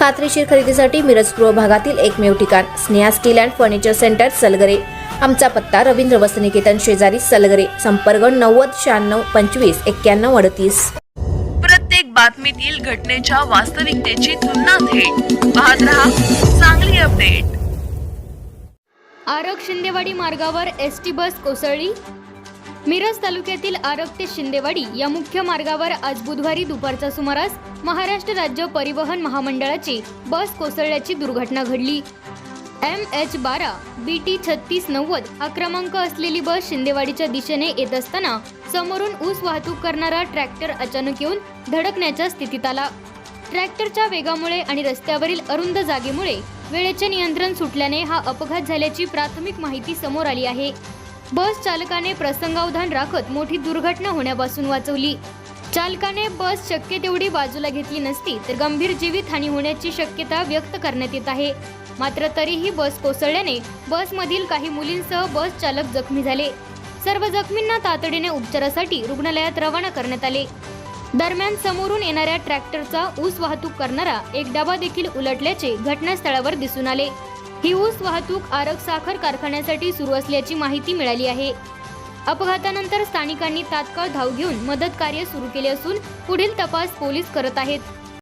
खात्रीशीर खरेदीसाठी मिरज पूर्व भागातील एकमेव ठिकाण Sneha steel and furniture centre Salgare. आमचा पत्ता रवींद्र वसनिकेतन शेजारी सलगरे संपर्क नव्वद शहाण्णव पंचवीस एक्क्याण्णव अडतीस. प्रत्येक बातमीतील घटनेच्या वास्तविकतेची तुलना थेट. पाहत रहा चांगली अपडेट. आरग शिंदेवाडी मार्गावर एस टी बस कोसळली? मिरज तालुक्यातील आरब ते शिंदेवाडी या मुख्य मार्गावर आज बुधवारी दुपारच्या सुमारास महाराष्ट्र राज्य परिवहन महामंडळाची बस कोसळल्याची दुर्घटना घडली. एम एच बारा बी टी छत्तीस नव्वद हा क्रमांक असलेली बस शिंदेवाडीच्या दिशेने येत असताना समोरून ऊस वाहतूक करणारा ट्रॅक्टर अचानक येऊन धडकण्याच्या स्थितीत आला. ट्रॅक्टरच्या वेगामुळे आणि रस्त्यावरील अरुंद जागेमुळे वेळेचे नियंत्रण सुटल्याने हा अपघात झाल्याची प्राथमिक माहिती समोर आली आहे. बस चालकाने प्रसंगावधान राखत मोठी दुर्घटना होण्यापासून वाचवली. चालकाने बस शक्य तेवढी बाजूला घेतली नसती तर गंभीर जीवितहानी होण्याची शक्यता व्यक्त करण्यात येत आहे. मात्र तरीही बस कोसळल्याने बसमधील काही मुलींसह बस चालक जखमी झाले. सर्व जखमींना तातडीने उपचारासाठी रुग्णालयात रवाना करण्यात आले. दरम्यान समोरून येणाऱ्या ट्रॅक्टरचा ऊस वाहतूक करणारा एक डबा देखील उलटल्याचे घटनास्थळावर दिसून आले. ही ऊस वाहतूक आरग साखर कारखान्यासाठी सुरू असल्याची माहिती मिळाली आहे. अपघातानंतर स्थानिकांनी तात्काळ धाव घेऊन मदत कार्य सुरू केले असून पुढील तपास पोलीस करत आहेत.